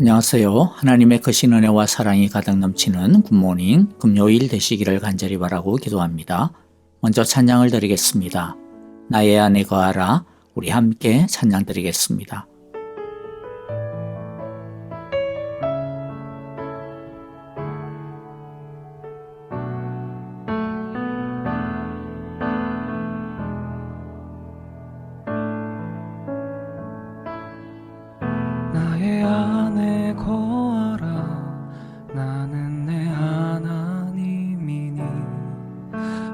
안녕하세요. 하나님의 크신 은혜와 사랑이 가득 넘치는 굿모닝 금요일 되시기를 간절히 바라고 기도합니다. 먼저 찬양을 드리겠습니다. 나의 안에 거하라 우리 함께 찬양 드리겠습니다.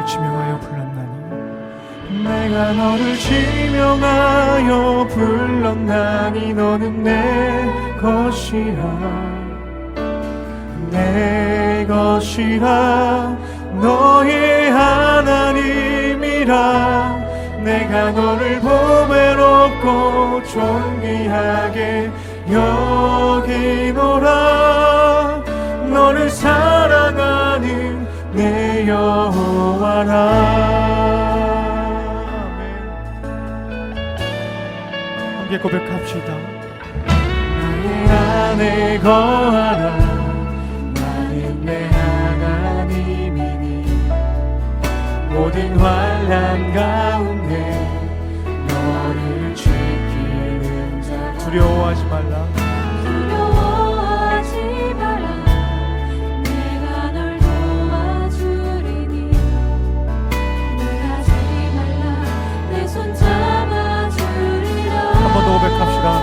너를 지명하여 불렀나니. 내가 너를 지명하여 불렀나니 너는 내 것이라. 내 것이라. 너의 하나님이라. 내가 너를 보배롭고 존귀하게 여기노라. 너를 사랑하는 내 여호와라 함께 고백합시다. 나의 안에 거하라. 모든 환란 가운데 너를 지키는 자. 두려워하지 말라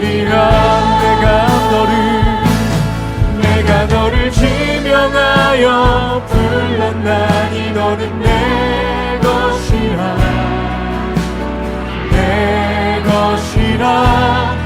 리라 내가 너를 내가 너를 지명하여 불렀나니 너는 내 것이라. 내 것이라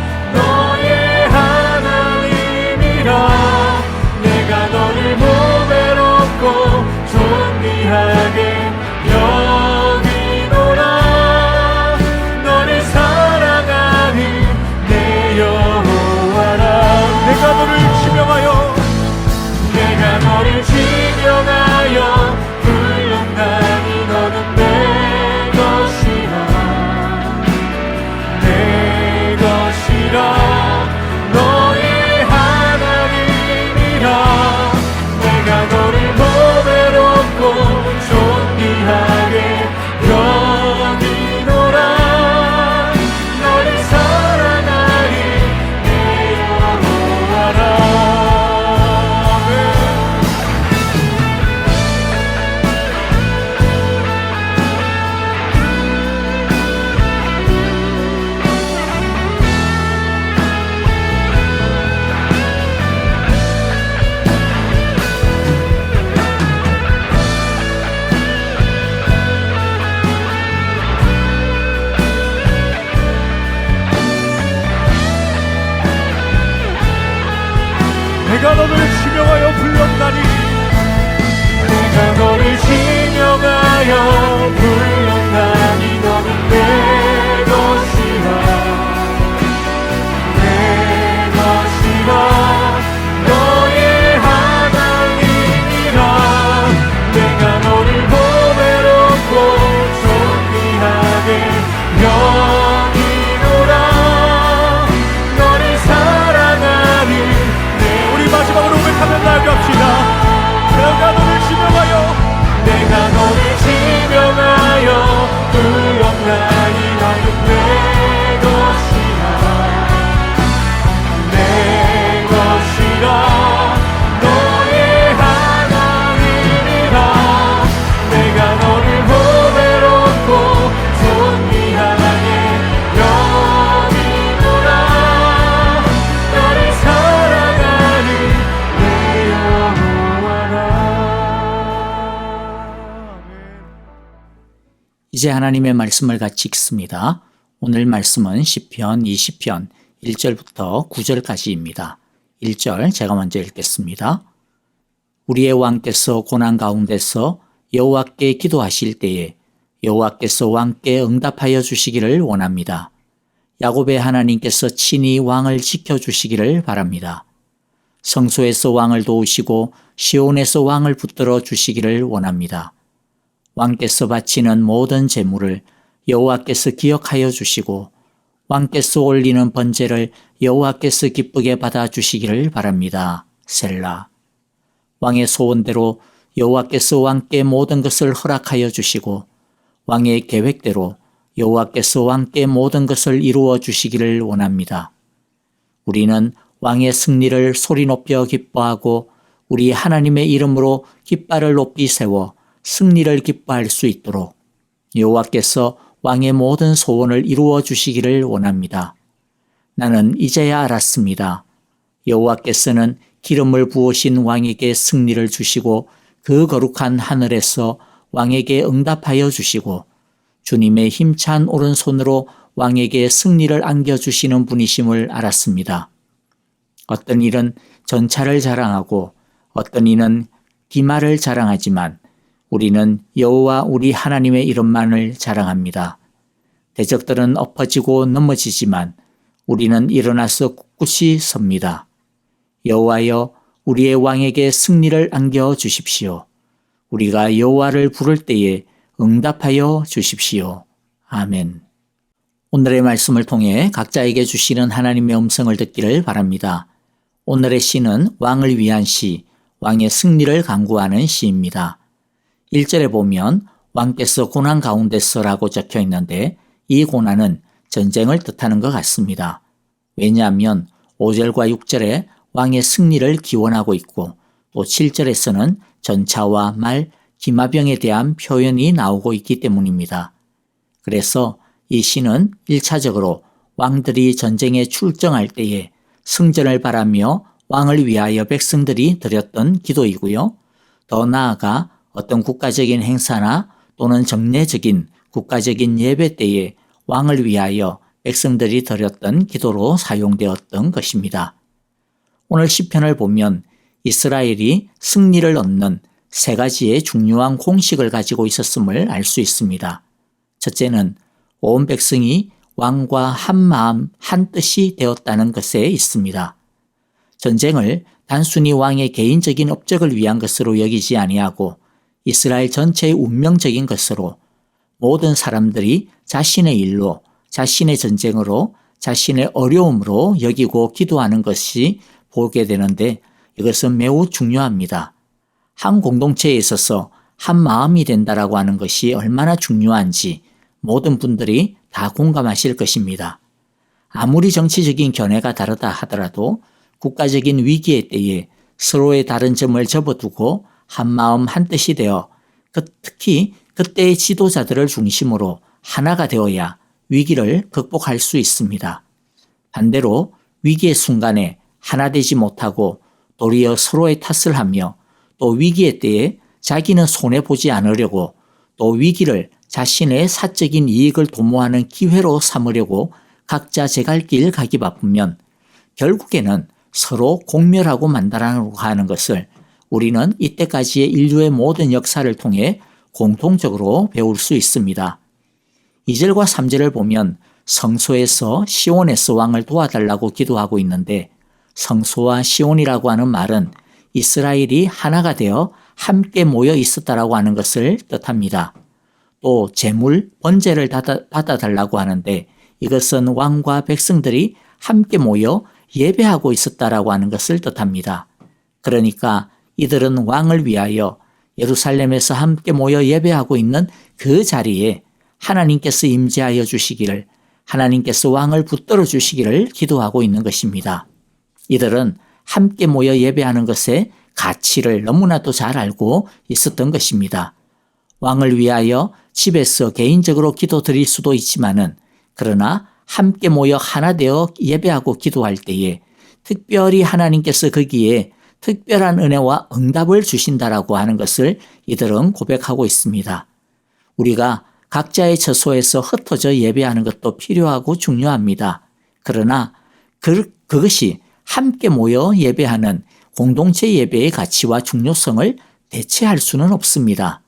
이제 하나님의 말씀을 같이 읽습니다. 오늘 말씀은 시편 20편 1절부터 9절까지입니다. 1절 제가 먼저 읽겠습니다. 우리의 왕께서 고난 가운데서 여호와께 기도하실 때에 여호와께서 왕께 응답하여 주시기를 원합니다. 야곱의 하나님께서 친히 왕을 지켜 주시기를 바랍니다. 성소에서 왕을 도우시고 시온에서 왕을 붙들어 주시기를 원합니다. 왕께서 바치는 모든 재물을 여호와께서 기억하여 주시고 왕께서 올리는 번제를 여호와께서 기쁘게 받아 주시기를 바랍니다. 셀라. 왕의 소원대로 여호와께서 왕께 모든 것을 허락하여 주시고 왕의 계획대로 여호와께서 왕께 모든 것을 이루어 주시기를 원합니다. 우리는 왕의 승리를 소리 높여 기뻐하고 우리 하나님의 이름으로 깃발을 높이 세워 승리를 기뻐할 수 있도록 여호와께서 왕의 모든 소원을 이루어 주시기를 원합니다. 나는 이제야 알았습니다. 여호와께서는 기름을 부으신 왕에게 승리를 주시고 그 거룩한 하늘에서 왕에게 응답하여 주시고 주님의 힘찬 오른손으로 왕에게 승리를 안겨주시는 분이심을 알았습니다. 어떤 일은 전차를 자랑하고 어떤 이는 기마를 자랑하지만 우리는 여호와 우리 하나님의 이름만을 자랑합니다. 대적들은 엎어지고 넘어지지만 우리는 일어나서 꿋꿋이 섭니다. 여호와여 우리의 왕에게 승리를 안겨 주십시오. 우리가 여호와를 부를 때에 응답하여 주십시오. 아멘. 오늘의 말씀을 통해 각자에게 주시는 하나님의 음성을 듣기를 바랍니다. 오늘의 시는 왕을 위한 시, 왕의 승리를 강구하는 시입니다. 1절에 보면 왕께서 고난 가운데서라고 적혀 있는데 이 고난은 전쟁을 뜻하는 것 같습니다. 왜냐하면 5절과 6절에 왕의 승리를 기원하고 있고 또 7절에서는 전차와 말, 기마병에 대한 표현이 나오고 있기 때문입니다. 그래서 이 시는 1차적으로 왕들이 전쟁에 출정할 때에 승전을 바라며 왕을 위하여 백성들이 드렸던 기도이고요. 더 나아가 어떤 국가적인 행사나 또는 정례적인 국가적인 예배 때에 왕을 위하여 백성들이 드렸던 기도로 사용되었던 것입니다. 오늘 시편을 보면 이스라엘이 승리를 얻는 세 가지의 중요한 공식을 가지고 있었음을 알 수 있습니다. 첫째는 온 백성이 왕과 한 마음 한 뜻이 되었다는 것에 있습니다. 전쟁을 단순히 왕의 개인적인 업적을 위한 것으로 여기지 아니하고 이스라엘 전체의 운명적인 것으로 모든 사람들이 자신의 일로 자신의 전쟁으로 자신의 어려움으로 여기고 기도하는 것이 보게 되는데 이것은 매우 중요합니다. 한 공동체에 있어서 한 마음이 된다라고 하는 것이 얼마나 중요한지 모든 분들이 다 공감하실 것입니다. 아무리 정치적인 견해가 다르다 하더라도 국가적인 위기의 때에 서로의 다른 점을 접어두고 한 마음 한 뜻이 되어 그 특히 그때의 지도자들을 중심으로 하나가 되어야 위기를 극복할 수 있습니다. 반대로 위기의 순간에 하나 되지 못하고 도리어 서로의 탓을 하며 또 위기의 때에 자기는 손해보지 않으려고 또 위기를 자신의 사적인 이익을 도모하는 기회로 삼으려고 각자 제 갈 길 가기 바쁘면 결국에는 서로 공멸하고 만다라고 하는 것을 우리는 이때까지의 인류의 모든 역사를 통해 공통적으로 배울 수 있습니다. 2절과 3절을 보면 성소에서 시온에서 왕을 도와달라고 기도하고 있는데 성소와 시온이라고 하는 말은 이스라엘이 하나가 되어 함께 모여 있었다라고 하는 것을 뜻합니다. 또 재물, 번제를 받아달라고 하는데 이것은 왕과 백성들이 함께 모여 예배하고 있었다라고 하는 것을 뜻합니다. 그러니까 이들은 왕을 위하여 예루살렘에서 함께 모여 예배하고 있는 그 자리에 하나님께서 임재하여 주시기를 하나님께서 왕을 붙들어 주시기를 기도하고 있는 것입니다. 이들은 함께 모여 예배하는 것의 가치를 너무나도 잘 알고 있었던 것입니다. 왕을 위하여 집에서 개인적으로 기도 드릴 수도 있지만은 그러나 함께 모여 하나 되어 예배하고 기도할 때에 특별히 하나님께서 거기에 특별한 은혜와 응답을 주신다라고 하는 것을 이들은 고백하고 있습니다. 우리가 각자의 처소에서 흩어져 예배하는 것도 필요하고 중요합니다. 그러나 그, 그것이 함께 모여 예배하는 공동체 예배의 가치와 중요성을 대체할 수는 없습니다.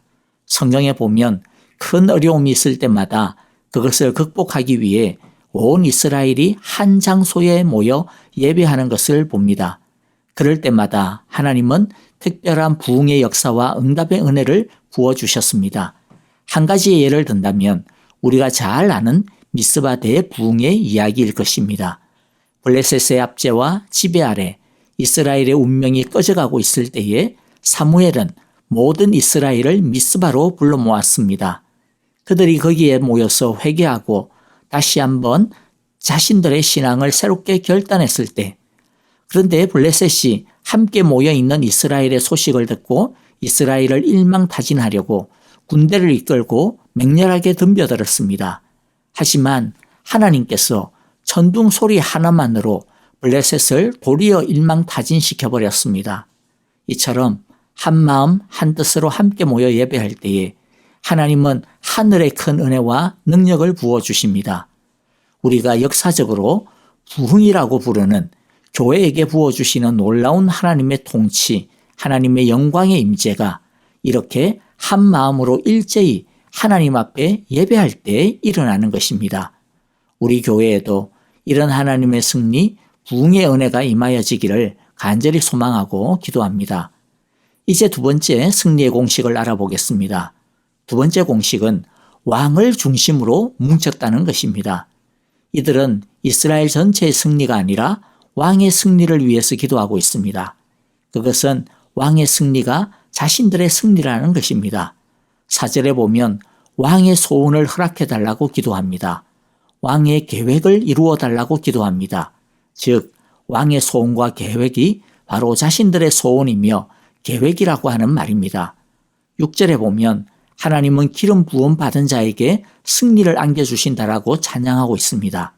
성경에 보면 큰 어려움이 있을 때마다 그것을 극복하기 위해 온 이스라엘이 한 장소에 모여 예배하는 것을 봅니다. 그럴 때마다 하나님은 특별한 부흥의 역사와 응답의 은혜를 부어주셨습니다. 한 가지 예를 든다면 우리가 잘 아는 미스바 대부흥의 이야기일 것입니다. 블레셋의 압제와 지배 아래 이스라엘의 운명이 꺼져가고 있을 때에 사무엘은 모든 이스라엘을 미스바로 불러 모았습니다. 그들이 거기에 모여서 회개하고 다시 한번 자신들의 신앙을 새롭게 결단했을 때 그런데 블레셋이 함께 모여 있는 이스라엘의 소식을 듣고 이스라엘을 일망타진하려고 군대를 이끌고 맹렬하게 덤벼들었습니다. 하지만 하나님께서 천둥 소리 하나만으로 블레셋을 도리어 일망타진시켜 버렸습니다. 이처럼 한 마음 한 뜻으로 함께 모여 예배할 때에 하나님은 하늘의 큰 은혜와 능력을 부어 주십니다. 우리가 역사적으로 부흥이라고 부르는 교회에게 부어 주시는 놀라운 하나님의 통치, 하나님의 영광의 임재가 이렇게 한 마음으로 일제히 하나님 앞에 예배할 때 일어나는 것입니다. 우리 교회에도 이런 하나님의 승리, 부흥의 은혜가 임하여지기를 간절히 소망하고 기도합니다. 이제 두 번째 승리의 공식을 알아보겠습니다. 두 번째 공식은 왕을 중심으로 뭉쳤다는 것입니다. 이들은 이스라엘 전체의 승리가 아니라 왕의 승리를 위해서 기도하고 있습니다. 그것은 왕의 승리가 자신들의 승리라는 것입니다. 사절에 보면 왕의 소원을 허락해 달라고 기도합니다. 왕의 계획을 이루어 달라고 기도합니다. 즉, 왕의 소원과 계획이 바로 자신들의 소원이며 계획이라고 하는 말입니다. 6절에 보면 하나님은 기름 부음 받은 자에게 승리를 안겨주신다라고 찬양하고 있습니다.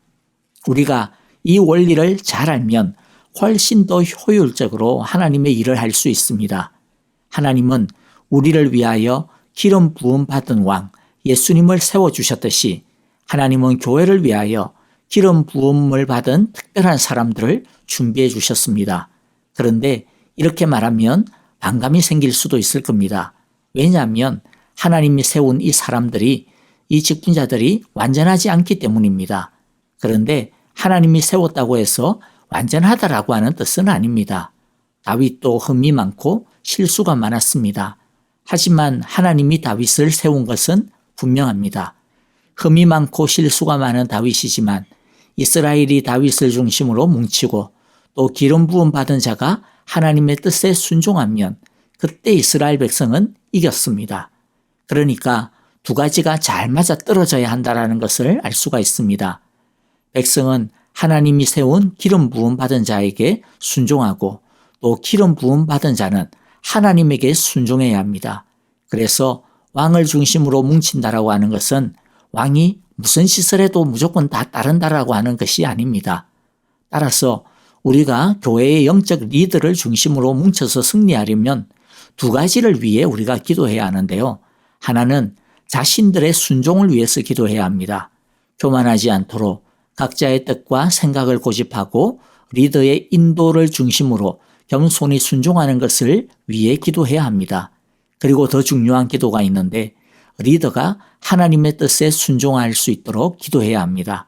우리가 이 원리를 잘 알면 훨씬 더 효율적으로 하나님의 일을 할 수 있습니다. 하나님은 우리를 위하여 기름 부음 받은 왕 예수님을 세워 주셨듯이 하나님은 교회를 위하여 기름 부음을 받은 특별한 사람들을 준비해 주셨습니다. 그런데 이렇게 말하면 반감이 생길 수도 있을 겁니다. 왜냐하면 하나님이 세운 이 사람들이 이 직분자들이 완전하지 않기 때문입니다. 그런데 하나님이 세웠다고 해서 완전하다라고 하는 뜻은 아닙니다. 다윗도 흠이 많고 실수가 많았습니다. 하지만 하나님이 다윗을 세운 것은 분명합니다. 흠이 많고 실수가 많은 다윗이지만 이스라엘이 다윗을 중심으로 뭉치고 또 기름 부음 받은 자가 하나님의 뜻에 순종하면 그때 이스라엘 백성은 이겼습니다. 그러니까 두 가지가 잘 맞아 떨어져야 한다라는 것을 알 수가 있습니다. 백성은 하나님이 세운 기름 부음 받은 자에게 순종하고 또 기름 부음 받은 자는 하나님에게 순종해야 합니다. 그래서 왕을 중심으로 뭉친다라고 하는 것은 왕이 무슨 시설에도 무조건 다 따른다라고 하는 것이 아닙니다. 따라서 우리가 교회의 영적 리더를 중심으로 뭉쳐서 승리하려면 두 가지를 위해 우리가 기도해야 하는데요. 하나는 자신들의 순종을 위해서 기도해야 합니다. 교만하지 않도록 각자의 뜻과 생각을 고집하고 리더의 인도를 중심으로 겸손히 순종하는 것을 위해 기도해야 합니다. 그리고 더 중요한 기도가 있는데 리더가 하나님의 뜻에 순종할 수 있도록 기도해야 합니다.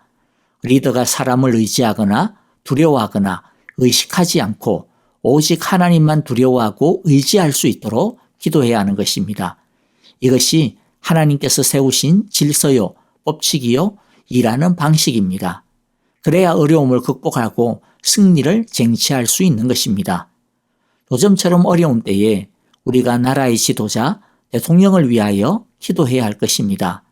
리더가 사람을 의지하거나 두려워하거나 의식하지 않고 오직 하나님만 두려워하고 의지할 수 있도록 기도해야 하는 것입니다. 이것이 하나님께서 세우신 질서요, 법칙이요, 일하는 방식입니다. 그래야 어려움을 극복하고 승리를 쟁취할 수 있는 것입니다. 요즘처럼 어려운 때에 우리가 나라의 지도자, 대통령을 위하여 기도해야 할 것입니다.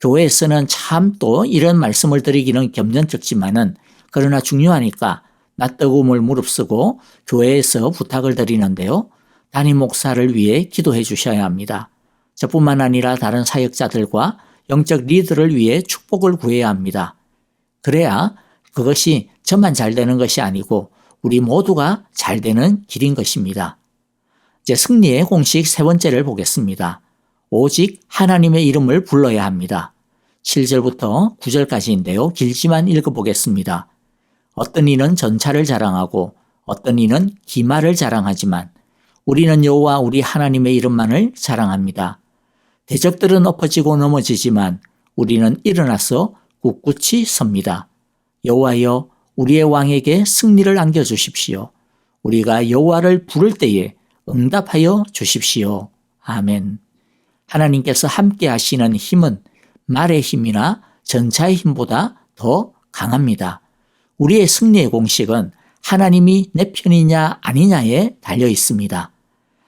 교회에서는 참 또 이런 말씀을 드리기는 겸연쩍지만은 그러나 중요하니까 낯뜨거움을 무릅쓰고 교회에서 부탁을 드리는데요. 담임 목사를 위해 기도해 주셔야 합니다. 저뿐만 아니라 다른 사역자들과 영적 리더를 위해 축복을 구해야 합니다. 그래야 그것이 저만 잘 되는 것이 아니고 우리 모두가 잘 되는 길인 것입니다. 이제 승리의 공식 세 번째를 보겠습니다. 오직 하나님의 이름을 불러야 합니다. 7절부터 9절까지인데요. 길지만 읽어보겠습니다. 어떤 이는 전차를 자랑하고 어떤 이는 기마를 자랑하지만 우리는 여호와 우리 하나님의 이름만을 자랑합니다. 대적들은 엎어지고 넘어지지만 우리는 일어나서 꿋꿋이 섭니다. 여호와여 우리의 왕에게 승리를 안겨 주십시오. 우리가 여호와를 부를 때에 응답하여 주십시오. 아멘. 하나님께서 함께 하시는 힘은 말의 힘이나 전차의 힘보다 더 강합니다. 우리의 승리의 공식은 하나님이 내 편이냐 아니냐에 달려 있습니다.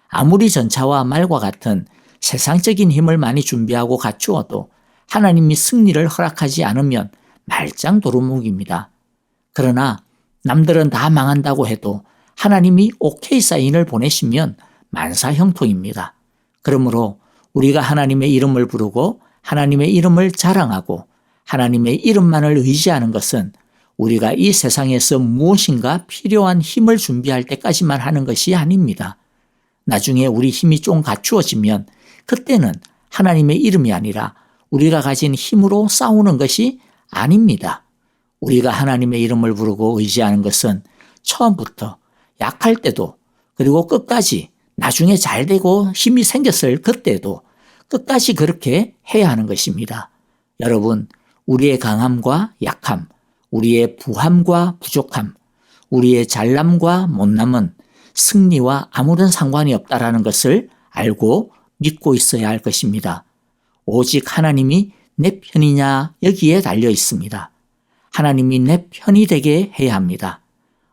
아무리 전차와 말과 같은 세상적인 힘을 많이 준비하고 갖추어도 하나님이 승리를 허락하지 않으면 말짱 도루묵입니다. 그러나 남들은 다 망한다고 해도 하나님이 오케이 사인을 보내시면 만사형통입니다. 그러므로 우리가 하나님의 이름을 부르고 하나님의 이름을 자랑하고 하나님의 이름만을 의지하는 것은 우리가 이 세상에서 무엇인가 필요한 힘을 준비할 때까지만 하는 것이 아닙니다. 나중에 우리 힘이 좀 갖추어지면 그때는 하나님의 이름이 아니라 우리가 가진 힘으로 싸우는 것이 아닙니다. 우리가 하나님의 이름을 부르고 의지하는 것은 처음부터 약할 때도 그리고 끝까지 나중에 잘 되고 힘이 생겼을 그때도 끝까지 그렇게 해야 하는 것입니다. 여러분, 우리의 강함과 약함, 우리의 부함과 부족함, 우리의 잘남과 못남은 승리와 아무런 상관이 없다라는 것을 알고 믿고 있어야 할 것입니다. 오직 하나님이 내 편이냐 여기에 달려 있습니다. 하나님이 내 편이 되게 해야 합니다.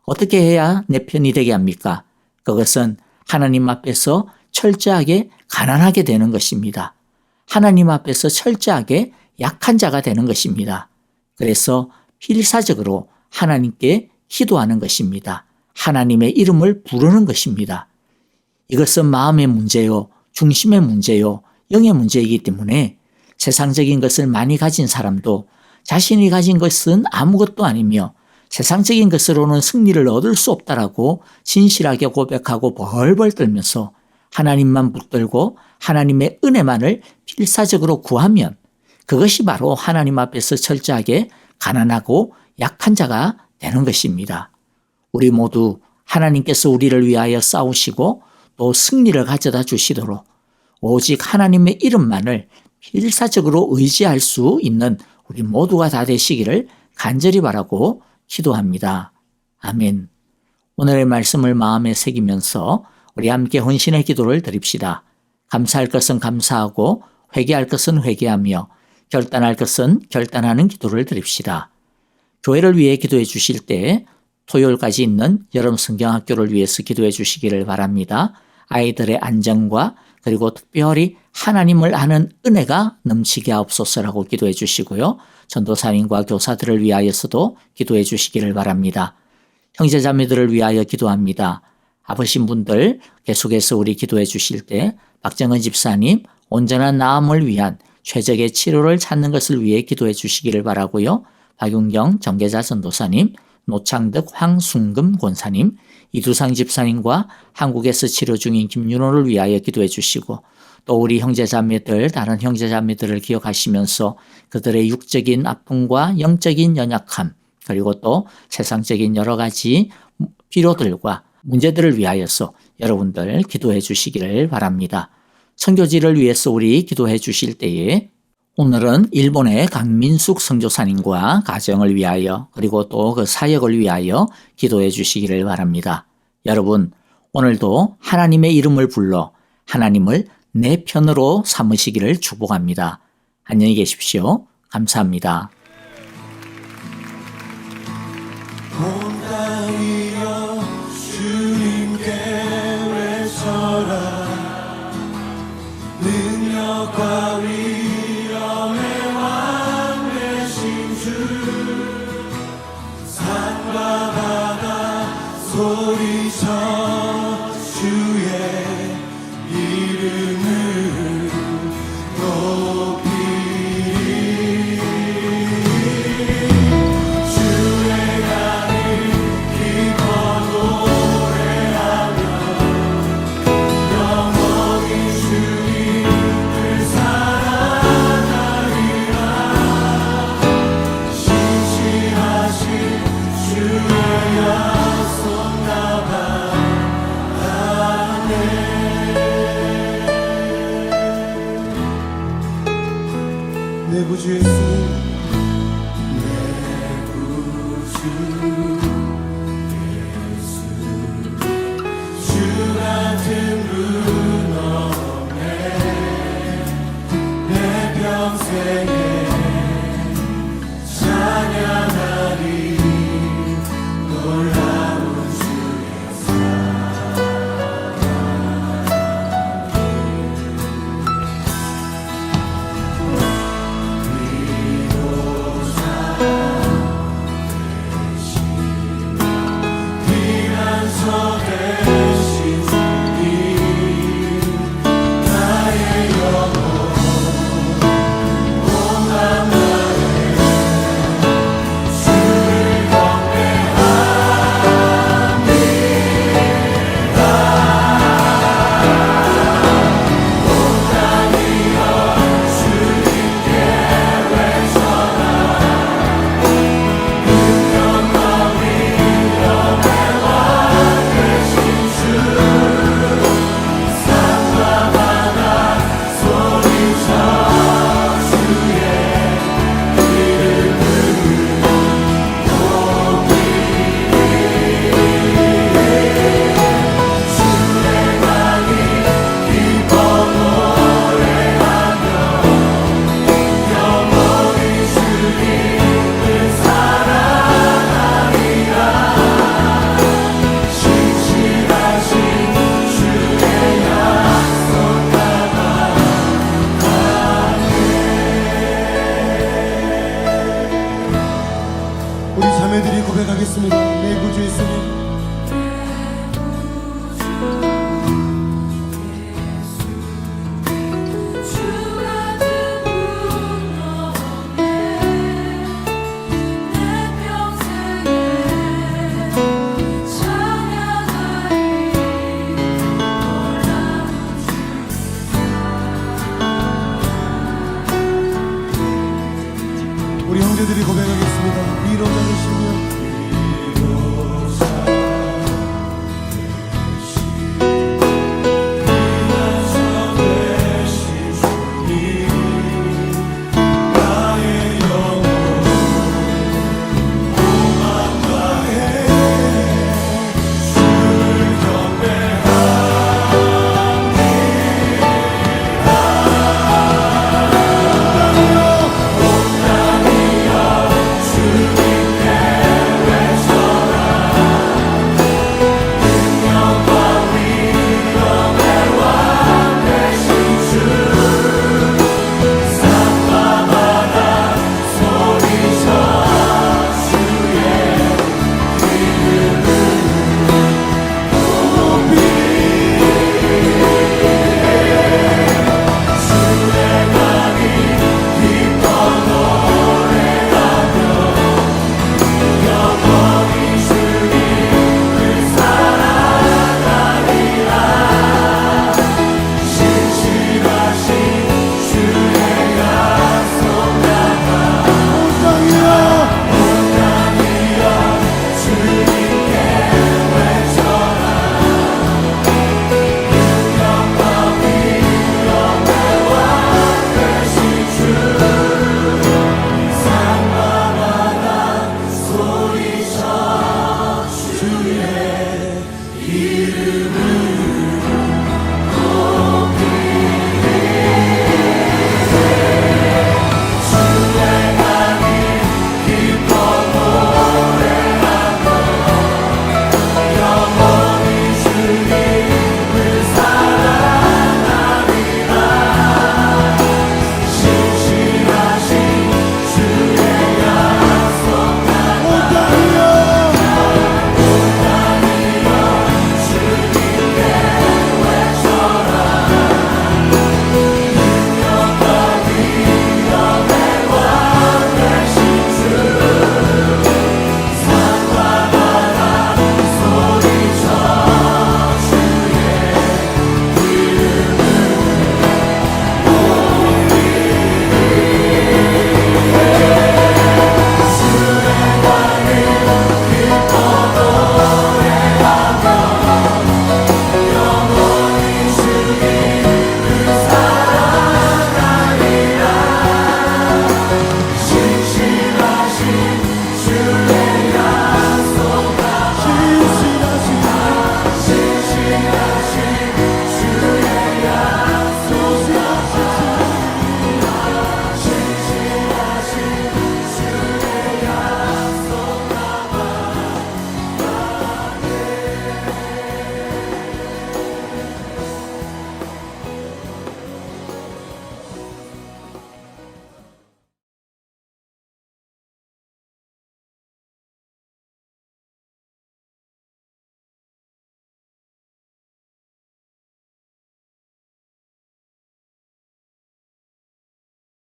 어떻게 해야 내 편이 되게 합니까? 그것은 하나님 앞에서 철저하게 가난하게 되는 것입니다. 하나님 앞에서 철저하게 약한 자가 되는 것입니다. 그래서 필사적으로 하나님께 기도하는 것입니다. 하나님의 이름을 부르는 것입니다. 이것은 마음의 문제요, 중심의 문제요, 영의 문제이기 때문에 세상적인 것을 많이 가진 사람도 자신이 가진 것은 아무것도 아니며 세상적인 것으로는 승리를 얻을 수 없다라고 진실하게 고백하고 벌벌 떨면서 하나님만 붙들고 하나님의 은혜만을 필사적으로 구하면 그것이 바로 하나님 앞에서 철저하게 가난하고 약한 자가 되는 것입니다. 우리 모두 하나님께서 우리를 위하여 싸우시고 또 승리를 가져다 주시도록 오직 하나님의 이름만을 필사적으로 의지할 수 있는 우리 모두가 다 되시기를 간절히 바라고 기도합니다. 아멘. 오늘의 말씀을 마음에 새기면서 우리 함께 헌신의 기도를 드립시다. 감사할 것은 감사하고 회개할 것은 회개하며 결단할 것은 결단하는 기도를 드립시다. 교회를 위해 기도해 주실 때 토요일까지 있는 여름 성경학교를 위해서 기도해 주시기를 바랍니다. 아이들의 안정과 그리고 특별히 하나님을 아는 은혜가 넘치게 하옵소서라고 기도해 주시고요. 전도사님과 교사들을 위하여서도 기도해 주시기를 바랍니다. 형제자매들을 위하여 기도합니다. 아버신 분들 계속해서 우리 기도해 주실 때 박정은 집사님 온전한 나음을 위한 최적의 치료를 찾는 것을 위해 기도해 주시기를 바라고요. 박윤경 정계자 전도사님, 노창득 황순금 권사님, 이두상 집사님과 한국에서 치료 중인 김윤호를 위하여 기도해 주시고 또 우리 형제자매들, 다른 형제자매들을 기억하시면서 그들의 육적인 아픔과 영적인 연약함, 그리고 또 세상적인 여러 가지 필요들과 문제들을 위하여서 여러분들 기도해 주시기를 바랍니다. 선교지를 위해서 우리 기도해 주실 때에 오늘은 일본의 강민숙 선교사님과 가정을 위하여 그리고 또 그 사역을 위하여 기도해 주시기를 바랍니다. 여러분, 오늘도 하나님의 이름을 불러 하나님을 내 편으로 삼으시기를 축복합니다. 안녕히 계십시오. 감사합니다.